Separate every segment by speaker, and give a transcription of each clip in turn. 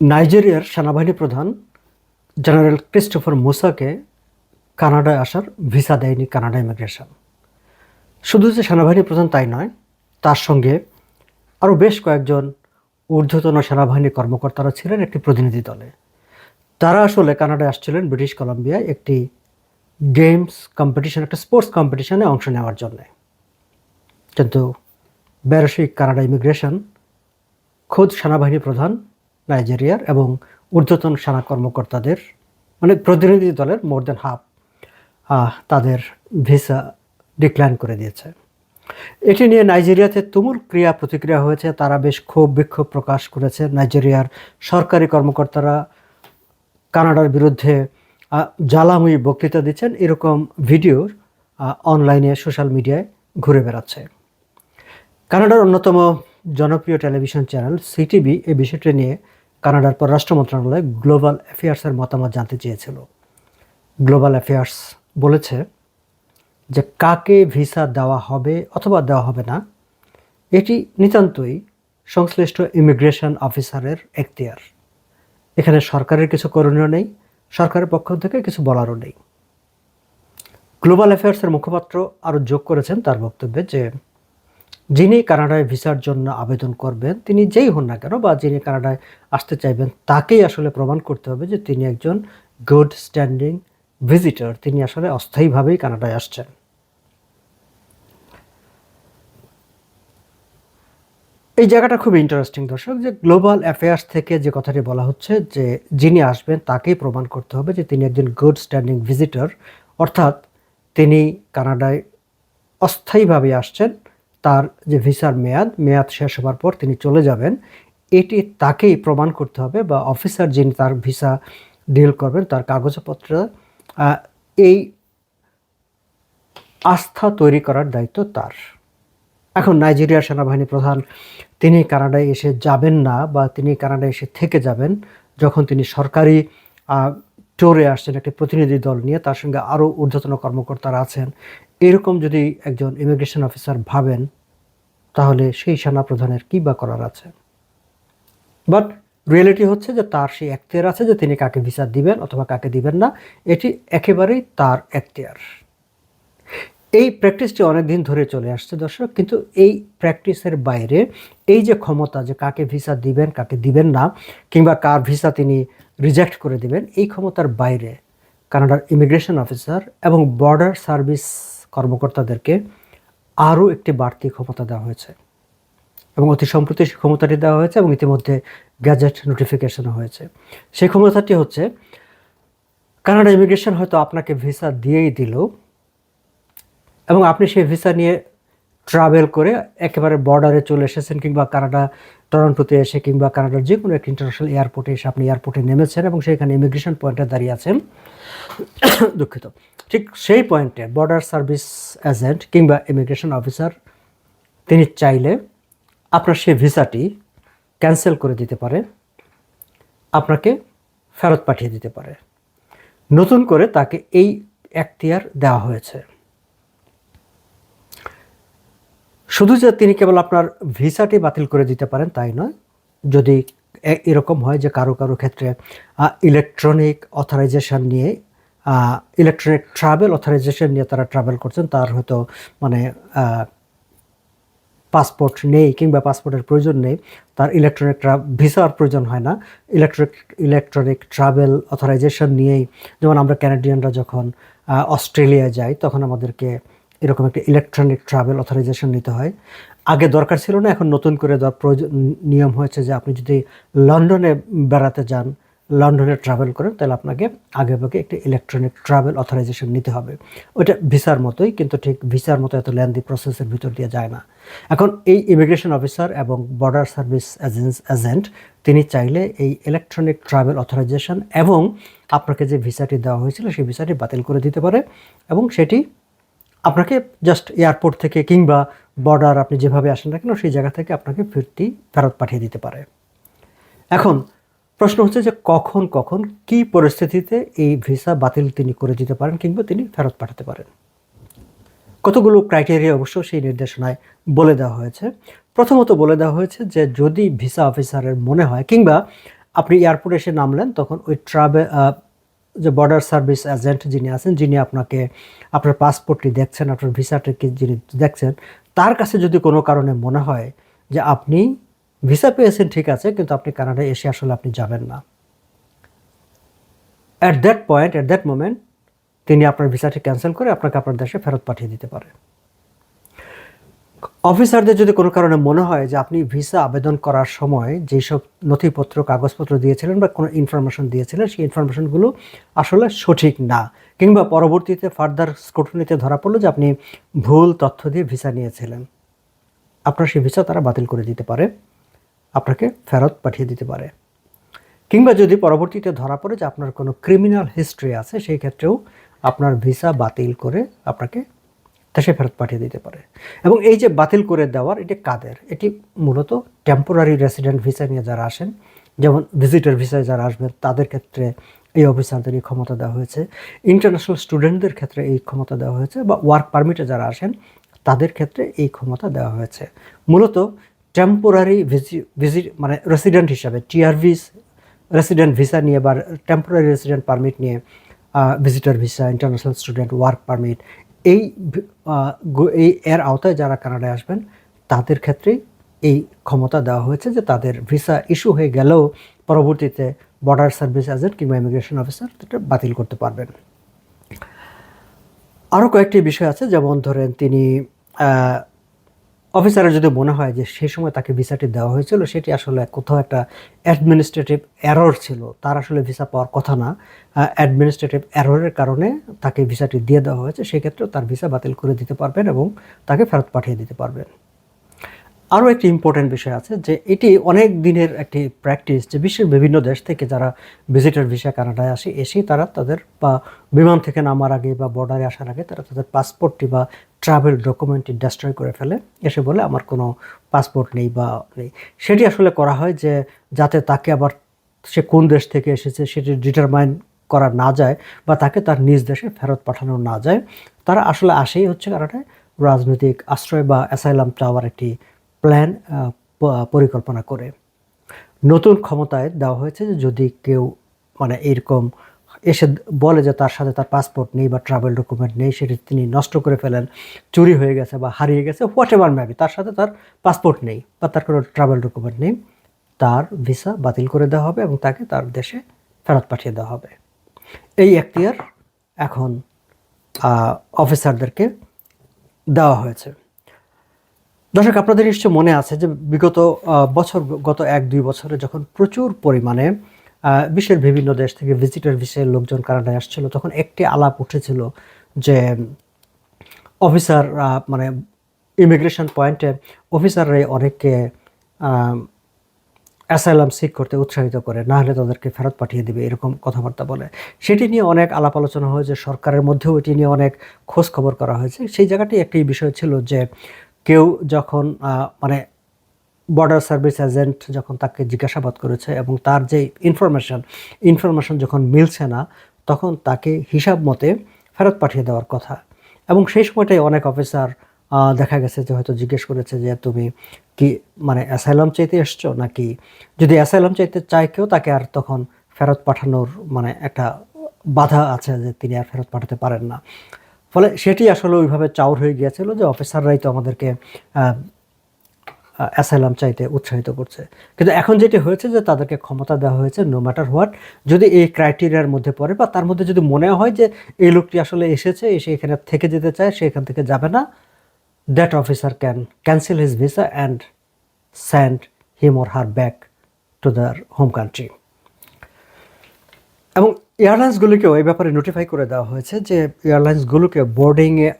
Speaker 1: নাইজেরিয়ার সেনাবাহিনী প্রধান জেনারেল ক্রিস্টোফার মুসাকে কানাডায় আসার ভিসা দেয়নি কানাডা ইমিগ্রেশন। শুধু যে সেনাবাহিনী প্রধান তাই নয়, তার সঙ্গে আরও বেশ কয়েকজন ঊর্ধ্বতন সেনাবাহিনী কর্মকর্তারা ছিলেন একটি প্রতিনিধি দলে। তারা আসলে কানাডায় আসছিলেন ব্রিটিশ কলাম্বিয়ায় একটি গেমস কম্পিটিশন, একটা স্পোর্টস কম্পিটিশনে অংশ নেওয়ার জন্যে। কিন্তু বেরসিক কানাডা ইমিগ্রেশন খোদ সেনাবাহিনী প্রধান নাইজেরিয়ার এবং ঊর্ধ্বতন সেনা কর্মকর্তাদের মানে প্রতিনিধি দলের মোর দেন হাফ তাদের ভিসা ডিক্লাইন করে দিয়েছে। এটি নিয়ে নাইজেরিয়াতে তুমুল ক্রিয়া প্রতিক্রিয়া হয়েছে। তারা বেশ ক্ষোভ বিক্ষোভ প্রকাশ করেছে। নাইজেরিয়ার সরকারি কর্মকর্তারা কানাডার বিরুদ্ধে জ্বালাময়ী বক্তৃতা দিচ্ছেন। এরকম ভিডিও অনলাইনে সোশ্যাল মিডিয়ায় ঘুরে বেড়াচ্ছে। কানাডার অন্যতম জনপ্রিয় টেলিভিশন চ্যানেল সিটিভি এই বিষয়টি নিয়ে কানাডার পররাষ্ট্র মন্ত্রণালয় গ্লোবাল অ্যাফেয়ার্সের মতামত জানতে চেয়েছিল। গ্লোবাল অ্যাফেয়ার্স বলেছে যে কাকে ভিসা দেওয়া হবে অথবা দেওয়া হবে না, এটি নিতান্তই সংশ্লিষ্ট ইমিগ্রেশন অফিসারের এখতিয়ার। এখানে সরকারের কিছু করণীয় নেই, সরকারের পক্ষ থেকে কিছু বলারও নেই। গ্লোবাল অ্যাফেয়ার্সের মুখপাত্র আরও যোগ করেছেন তার বক্তব্যে যে যিনি কানাডায় ভিসার জন্য আবেদন করবেন, তিনি যেই হন না কেন বা যিনি কানাডায় আসতে চাইবেন, তাকেই আসলে প্রমাণ করতে হবে যে তিনি একজন গুড স্ট্যান্ডিং ভিজিটর। তিনি আসলে অস্থায়ীভাবেই কানাডায় আসছেন। এই জায়গাটা খুব ইন্টারেস্টিং দর্শক, যে গ্লোবাল অ্যাফেয়ার্স থেকে যে কথাটি বলা হচ্ছে যে যিনি আসবেন, তাকেই প্রমাণ করতে হবে যে তিনি একজন গুড স্ট্যান্ডিং ভিজিটর। অর্থাৎ তিনি কানাডায় অস্থায়ীভাবে আসছেন। তার যে ভিসার মেয়াদ মেয়াদ শেষ হওয়ার পর তিনি চলে যাবেন। এটি তাকেই প্রমাণ করতে হবে বা অফিসার যিনি তার ভিসা ডিল করবেন, তার কাগজপত্র এই আস্থা তৈরি করার দায়িত্ব তার। এখন নাইজেরিয়ার সেনাবাহিনী প্রধান, তিনি কানাডায় এসে যাবেন না বা তিনি কানাডায় এসে থেকে যাবেন। যখন তিনি সরকারি টোরে আসছেন একটি প্রতিনিধি দল নিয়ে, তার সঙ্গে আরও ঊর্ধ্বতন কর্মকর্তারা আছেন। এরকম যদি একজন ইমিগ্রেশন অফিসার ভাবেন তাহলে সেই সেনা প্রধানের কী বা করার আছে? বাট রিয়েলিটি হচ্ছে যে তার সেই এখতিয়ার আছে যে তিনি কাকে ভিসা দিবেন অথবা কাকে দিবেন না, এটি একেবারেই তার এখতিয়ার। এই প্র্যাকটিসটি অনেক দিন ধরে চলে আসছে দর্শক, কিন্তু এই প্র্যাকটিসের বাইরে এই যে ক্ষমতা যে কাকে ভিসা দিবেন, কাকে দিবেন না, কিংবা কার ভিসা তিনি রিজেক্ট করে দিবেন, এই ক্ষমতার বাইরে কানাডার ইমিগ্রেশন অফিসার এবং বর্ডার সার্ভিস কর্মকর্তাদেরকে আরও একটি বাড়তি ক্ষমতা দেওয়া হয়েছে এবং অতি সম্প্রতি সেই ক্ষমতাটি দেওয়া হয়েছে এবং ইতিমধ্যে গ্যাজেট নোটিফিকেশনও হয়েছে। সেই ক্ষমতাটি হচ্ছে, কানাডা ইমিগ্রেশন হয়তো আপনাকে ভিসা দিয়েই দিল এবং আপনি সেই ভিসা নিয়ে ট্রাভেল করে একেবারে বর্ডারে চলে এসেছেন কিংবা কানাডা, টরন্টোতে এসে কিংবা কানাডার যে কোনো একটা ইন্টারন্যাশনাল এয়ারপোর্টে এসে আপনি এয়ারপোর্টে নেমেছেন এবং সেখানে ইমিগ্রেশন পয়েন্টে দাঁড়িয়ে আছেন। দুঃখিত। ঠিক সেই পয়েন্টে বর্ডার সার্ভিস এজেন্ট কিংবা ইমিগ্রেশন অফিসার তিনি চাইলে আপনার সেই ভিসাটি ক্যান্সেল করে দিতে পারে, আপনাকে ফেরত পাঠিয়ে দিতে পারে। নতুন করে তাকে এই এখতিয়ার দেওয়া হয়েছে। শুধু যে তিনি কেবল আপনার ভিসাটি বাতিল করে দিতে পারেন, তাই নয়। যদি এরকম হয় যে কারও কারও ক্ষেত্রে ইলেকট্রনিক অথরাইজেশন নিয়ে ইলেকট্রনিক ট্রাভেল অথরাইজেশন নিয়ে তারা ট্রাভেল করছেন, তার হয়তো মানে পাসপোর্ট নেই কিংবা পাসপোর্টের প্রয়োজন নেই, তার ইলেকট্রনিক ভিসার প্রয়োজন হয় না। ইলেকট্রিক ইলেকট্রনিক ট্রাভেল অথরাইজেশন নিয়েই, যেমন আমরা ক্যানাডিয়ানরা যখন অস্ট্রেলিয়া যাই, তখন আমাদেরকে এরকম একটা ইলেকট্রনিক ট্রাভেল অথরাইজেশন নিতে হয়। আগে দরকার ছিল না, এখন নতুন করে নিয়ম হয়েছে যে আপনি যদি লন্ডনে বেড়াতে যান, লন্ডনে ট্রাভেল করেন, তাহলে আপনাকে আগে ভাগে একটি ইলেকট্রনিক ট্রাভেল অথরাইজেশন নিতে হবে। ওইটা ভিসার মতোই, কিন্তু ঠিক ভিসার মতো এত লেন্দি প্রসেসের ভিতর দিয়ে যায় না। এখন এই ইমিগ্রেশন অফিসার এবং বর্ডার সার্ভিস এজেন্স এজেন্ট তিনি চাইলে এই ইলেকট্রনিক ট্রাভেল অথরাইজেশন এবং আপনাকে যে ভিসাটি দেওয়া হয়েছিল, সেই ভিসাটি বাতিল করে দিতে পারে এবং সেটি আপনাকে জাস্ট এয়ারপোর্ট থেকে কিংবা বর্ডার আপনি যেভাবে আসেন না কেন, সেই জায়গা থেকে আপনাকে ফিরতি ফেরত পাঠিয়ে দিতে পারে। এখন প্রশ্ন হচ্ছে যে কখন কখন, কি পরিস্থিতিতে এই ভিসা বাতিল তিনি করে দিতে পারেন কিংবা তিনি ফেরত পাঠাতে পারেন? কতগুলো ক্রাইটেরিয়া অবশ্য সেই নির্দেশনায় বলে দেওয়া হয়েছে। প্রথমত বলে দেওয়া হয়েছে যে যদি ভিসা অফিসারের মনে হয় কিংবা আপনি এয়ারপোর্টে এসে নামলেন, তখন ওই ট্রাভেল যে বর্ডার সার্ভিস এজেন্ট যিনি আছেন, যিনি আপনাকে আপনার পাসপোর্টটি দেখছেন, আপনার ভিসাটাকে যিনি দেখছেন, তার কাছে যদি কোনো কারণে মনে হয় যে আপনি ভিসা পেয়েছেন, ঠিক আছে, কিন্তু আপনি কানাডায় এসে আসলে আপনি যাবেন না। At that point at that moment তিনি আপনার ভিসাটি ক্যান্সেল করে আপনাকে আপনার দেশে ফেরত পাঠিয়ে দিতে পারে। অফিসারদের যদি কোনো কারণে মনে হয় যে আপনি ভিসা আবেদন করার সময় যেসব নথিপত্র, কাগজপত্র দিয়েছিলেন বা কোনো ইনফরমেশন দিয়েছিলেন, সেই ইনফরমেশনগুলো আসলে সঠিক না। কিংবা পরবর্তীতে ফার্দার স্ক্রুটনিতে ধরা পড়ল যে আপনি ভুল তথ্য দিয়ে ভিসা নিয়েছিলেন। আপনার সেই ভিসা তারা বাতিল করে দিতে পারে, আপনাকে ফেরত পাঠিয়ে দিতে পারে। কিংবা যদি পরবর্তীতে ধরা পড়ে যে আপনার কোনো ক্রিমিনাল হিস্ট্রি আছে, সেই ক্ষেত্রেও আপনার ভিসা বাতিল করে আপনাকে দেশে ফেরত পাঠিয়ে দিতে পারে। এবং এই যে বাতিল করে দেওয়ার, এটি কাদের? এটি মূলত টেম্পোরারি রেসিডেন্ট ভিসা নিয়ে যারা আসেন, যেমন ভিজিটর ভিসায় যারা আসবেন, তাদের ক্ষেত্রে এই অফিসারদের এই ক্ষমতা দেওয়া হয়েছে। ইন্টারন্যাশনাল স্টুডেন্টদের ক্ষেত্রে এই ক্ষমতা দেওয়া হয়েছে বা ওয়ার্ক পারমিটে যারা আসেন, তাদের ক্ষেত্রে এই ক্ষমতা দেওয়া হয়েছে। মূলত টেম্পোরারি ভিজি ভিজিট মানে রেসিডেন্ট হিসাবে টিআরভিস রেসিডেন্ট ভিসা নিয়ে বা টেম্পোরারি রেসিডেন্ট পারমিট নিয়ে visitor visa international student work permit এই এই, এর আওতায় যারা কানাডায় আসবেন, তাদের ক্ষেত্রে এই ক্ষমতা দেওয়া হয়েছে যে তাদের ভিসা ইস্যু হয়ে গেলেও পরবর্তীতে বর্ডার সার্ভিস এজেন্ট কিংবা ইমিগ্রেশন অফিসার এটা বাতিল করতে পারবেন। আরও কয়েকটি বিষয় আছে, যেমন ধরেন তিনি অফিসারের যদি মনে হয় যে সেই সময় তাকে ভিসাটি দেওয়া হয়েছিল, সেটি আসলে কোথাও একটা অ্যাডমিনিস্ট্রেটিভ এরর ছিল, তার আসলে ভিসা পাওয়ার কথা না। অ্যাডমিনিস্ট্রেটিভ এররের কারণে তাকে ভিসাটি দিয়ে দেওয়া হয়েছে, সেক্ষেত্রেও তার ভিসা বাতিল করে দিতে পারবেন এবং তাকে ফেরত পাঠিয়ে দিতে পারবেন। আরও একটি ইম্পর্টেন্ট বিষয় আছে যে এটি অনেক দিনের একটি প্র্যাকটিস যে বিশ্বের বিভিন্ন দেশ থেকে যারা ভিজিটর ভিসা কানাডায় আসে এসেই তারা তাদের, বা বিমান থেকে নামার আগে বা বর্ডারে আসার আগে তারা তাদের পাসপোর্টটি বা ট্রাভেল ডকুমেন্টটি ডেস্ট্রয় করে ফেলে। এসে বলে, আমার কোনো পাসপোর্ট নেই বা নেই। সেটি আসলে করা হয় যে যাতে তাকে আবার সে কোন দেশ থেকে এসেছে সেটি ডিটারমাইন করা না যায় বা তাকে তার নিজ দেশে ফেরত পাঠানো না যায়। তারা আসলে আসেই হচ্ছে কারণে রাজনৈতিক আশ্রয় বা অ্যাসাইলাম চাওয়ার একটি প্ল্যান পরিকল্পনা করে। নতুন ক্ষমতায় দেওয়া হয়েছে যে যদি কেউ মানে এরকম এসে বলে যে তার সাথে তার পাসপোর্ট নেই বা ট্রাভেল ডকুমেন্ট নেই, সেটি তিনি নষ্ট করে ফেলেন, চুরি হয়ে গেছে বা হারিয়ে গেছে হোয়াট এভার ম্যাবি তার সাথে তার পাসপোর্ট নেই বা তার কোনো ট্রাভেল ডকুমেন্ট নেই, তার ভিসা বাতিল করে দেওয়া হবে এবং তাকে তার দেশে ফেরত পাঠিয়ে দেওয়া হবে। এই এখতিয়ার এখন অফিসারদেরকে দেওয়া হয়েছে। দর্শক, আপনাদের নিশ্চয় মনে আছে যে বিগত বছর, গত এক, দুই বছরে যখন প্রচুর পরিমাণে বিশ্বের বিভিন্ন দেশ থেকে ভিজিটর ভিসায় লোকজন কানাডায় আসছিল, তখন একটি আলাপ উঠেছিল যে অফিসার মানে ইমিগ্রেশন পয়েন্টে অফিসাররাই অনেককে অ্যাসাইলাম সিক করতে উৎসাহিত করে, না হলে তাদেরকে ফেরত পাঠিয়ে দিবে, এরকম কথাবার্তা বলে। সেটি নিয়ে অনেক আলাপ আলোচনা হয়েছে, সরকারের মধ্যেও এটি নিয়ে অনেক খোঁজ খবর করা হয়েছে। সেই জায়গাটি একটি বিষয় ছিল যে কেউ যখন মানে বর্ডার সার্ভিস এজেন্ট যখন তাকে জিজ্ঞাসাবাদ করেছে এবং তার যে ইনফরমেশন ইনফরমেশন যখন মিলছে না, তখন তাকে হিসাব মতে ফেরত পাঠিয়ে দেওয়ার কথা। এবং সেই সময়টাই অনেক অফিসার দেখা গেছে যে হয়তো জিজ্ঞেস করেছে যে তুমি কি মানে অ্যাসাইলাম চাইতে এসছো নাকি? যদি অ্যাসাইলাম চাইতে চায় কেউ, তাকে আর তখন ফেরত পাঠানোর মানে একটা বাধা আছে যে তিনি আর ফেরত পাঠাতে পারেন না। ফলে সেটি আসলে ওইভাবে চাউর হয়ে গিয়েছিল যে অফিসাররাই তো আমাদেরকে অ্যাসাইলাম চাইতে উৎসাহিত করছে। কিন্তু এখন যেটি হয়েছে যে তাদেরকে ক্ষমতা দেওয়া হয়েছে নো ম্যাটার হোয়াট যদি এই ক্রাইটেরিয়ার মধ্যে পড়ে বা তার মধ্যে যদি মনে হয় যে এই লোকটি আসলে এসেছে, এসে এখানে থেকে যেতে চায়, সে এখান থেকে যাবে না that officer can cancel his visa and send him or her back to the home country এবং এয়ারলাইন্সগুলোকেও এই ব্যাপারে নোটিফাই করে দেওয়া হয়েছে যে এয়ারলাইন্সগুলোকে বোর্ডিংয়ে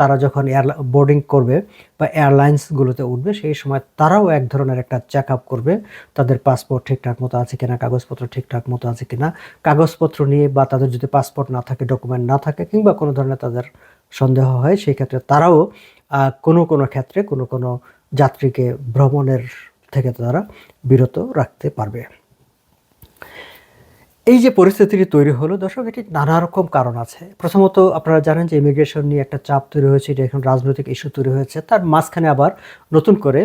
Speaker 1: তারা যখন এয়ার বোর্ডিং করবে বা এয়ারলাইন্সগুলোতে উঠবে, সেই সময় তারাও এক ধরনের একটা চেক আপ করবে, তাদের পাসপোর্ট ঠিকঠাক মতো আছে কিনা, কাগজপত্র ঠিকঠাক মতো আছে কিনা। কাগজপত্র নিয়ে বা তাদের যদি পাসপোর্ট না থাকে ডকুমেন্ট না থাকে কিংবা কোনো ধরনের তাদের সন্দেহ হয়, সেই ক্ষেত্রে তারাও কোনো কোনো ক্ষেত্রে কোনো কোনো যাত্রীকে ভ্রমণের থেকে তারা বিরত রাখতে পারবে। এই যে পরিস্থিতিটি তৈরি হলো, দর্শক, এটি নানা রকম কারণ আছে। প্রথমত, আপনারা জানেন যে ইমিগ্রেশন নিয়ে একটা চাপ তৈরি হয়েছে, এটা এখন রাজনৈতিক ইস্যু তৈরি হয়েছে। তার মাঝখানে আবার নতুন করে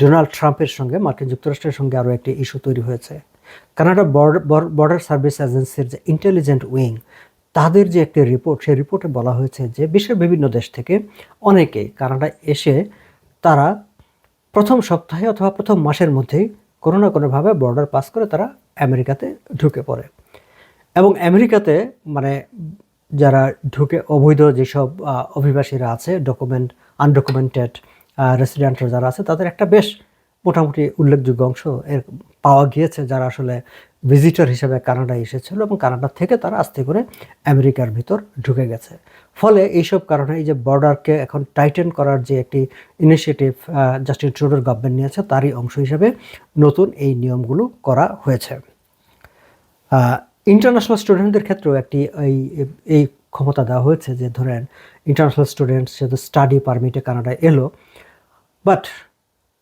Speaker 1: ডোনাল্ড ট্রাম্পের সঙ্গে, মার্কিন যুক্তরাষ্ট্রের সঙ্গে আরও একটি ইস্যু তৈরি হয়েছে। কানাডা বর্ডার সার্ভিস এজেন্সির যে ইন্টেলিজেন্ট উইং তাদের যে একটি রিপোর্ট সেই রিপোর্টে বলা হয়েছে যে বিশ্বের বিভিন্ন দেশ থেকে অনেকেই কানাডা এসে তারা প্রথম সপ্তাহে অথবা প্রথম মাসের মধ্যেই কোনো না কোনোভাবে বর্ডার পাস করে তারা আমেরিকাতে ঢুকে পড়ে। এবং আমেরিকাতে মানে যারা ঢুকে অবৈধ যেসব অভিবাসীরা আছে ডকুমেন্ট আনডকুমেন্টেড রেসিডেন্টরা যারা আছে, তাদের একটা বেশ মোটামুটি উল্লেখযোগ্য অংশ এর পাওয়া গিয়েছে, যারা আসলে ভিজিটর হিসেবে কানাডায় এসেছিল এবং কানাডা থেকে তারা আস্তে করে আমেরিকার ভিতর ঢুকে গেছে। ফলে এইসব কারণে এই যে বর্ডারকে এখন টাইটেন করার যে একটি ইনিশিয়েটিভ জাস্টিন ট্রুডোর গভর্নমেন্ট নিয়েছে, তারই অংশ হিসেবে নতুন এই নিয়মগুলো করা হয়েছে। ইন্টারন্যাশনাল স্টুডেন্টদের ক্ষেত্রেও একটি, এই এই ক্ষমতা দেওয়া হয়েছে যে ধরেন ইন্টারন্যাশনাল স্টুডেন্ট সে তো স্টাডি পারমিটে কানাডায় এলো বাট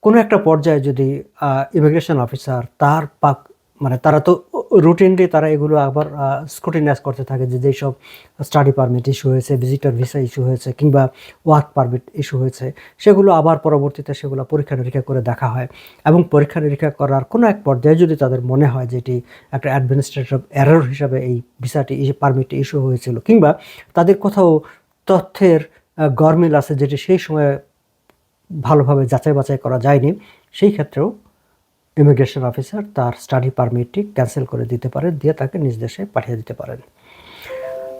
Speaker 1: কোনো একটা পর্যায়ে যদি ইমিগ্রেশন অফিসার তার পাক মানে তারা তো রুটিনলি তারা এগুলো আবার স্ক্রুটিনাইজ করতে থাকে যে যেসব স্টাডি পারমিট ইস্যু হয়েছে ভিজিটর ভিসা ইস্যু হয়েছে কিংবা ওয়ার্ক পারমিট ইস্যু হয়েছে, সেগুলো আবার পরবর্তীতে সেগুলো পরীক্ষা নিরীক্ষা করে দেখা হয়। এবং পরীক্ষা নিরীক্ষা করার কোনো এক পর্যায়ে যদি তাদের মনে হয় যে এটি একটা অ্যাডমিনিস্ট্রেটিভ এরর হিসাবে এই ভিসাটি পারমিটটি ইস্যু হয়েছিল কিংবা তাদের কোথাও তথ্যের গরমিল আছে যেটি সেই সময় ভালোভাবে যাচাই বাছাই করা যায়নি, সেই ক্ষেত্রেও ইমিগ্রেশন অফিসার তার স্টাডি পারমিটটি ক্যান্সেল করে দিতে পারেন, দিয়ে তাকে নিজ দেশে পাঠিয়ে দিতে পারেন।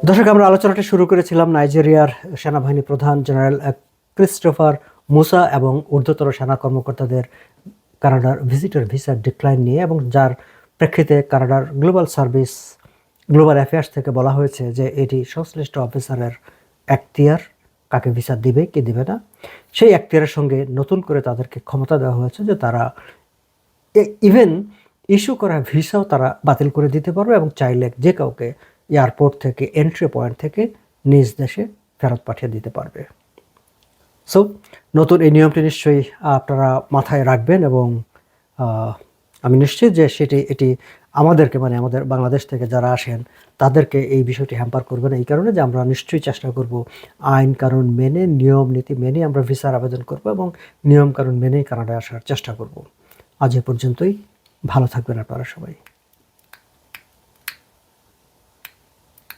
Speaker 1: দর্শক, আমরা আলোচনাটি শুরু করেছিলাম নাইজেরিয়ার সেনাবাহিনী প্রধান জেনারেল ক্রিস্টোফার মুসা এবং ঊর্ধ্বতর সেনা কর্মকর্তাদের কানাডার ভিজিটর ভিসা ডিক্লাইন নিয়ে এবং যার প্রেক্ষিতে কানাডার গ্লোবাল সার্ভিস, গ্লোবাল অ্যাফেয়ার্স থেকে বলা হয়েছে যে এটি সংশ্লিষ্ট অফিসারের এখতিয়ার, কাকে ভিসা দিবে, কি দিবে না, সেই এখতিয়ারের সঙ্গে নতুন করে তাদেরকে ক্ষমতা দেওয়া হয়েছে যে তারা ইভেন ইস্যু করা ভিসাও তারা বাতিল করে দিতে পারবে এবং চাইলে যে কাউকে এয়ারপোর্ট থেকে এন্ট্রি পয়েন্ট থেকে নিজ দেশে ফেরত পাঠিয়ে দিতে পারবে। সো নতুন এই নিয়মটি নিশ্চয়ই আপনারা মাথায় রাখবেন এবং আমি নিশ্চিত যে সেটি, এটি আমাদেরকে মানে আমাদের বাংলাদেশ থেকে যারা আসেন, তাদেরকে এই বিষয়টি হ্যাম্পার করবে না। এই কারণে যে আমরা নিশ্চয়ই চেষ্টা করব আইন, কানুন মেনে, নিয়ম, নীতি মেনে আমরা ভিসার আবেদন করব এবং নিয়ম, কানুন মেনেই কানাডায় আসার চেষ্টা করব। আজ এ পর্যন্তই। ভালো থাকবেন আপনারা সবাই।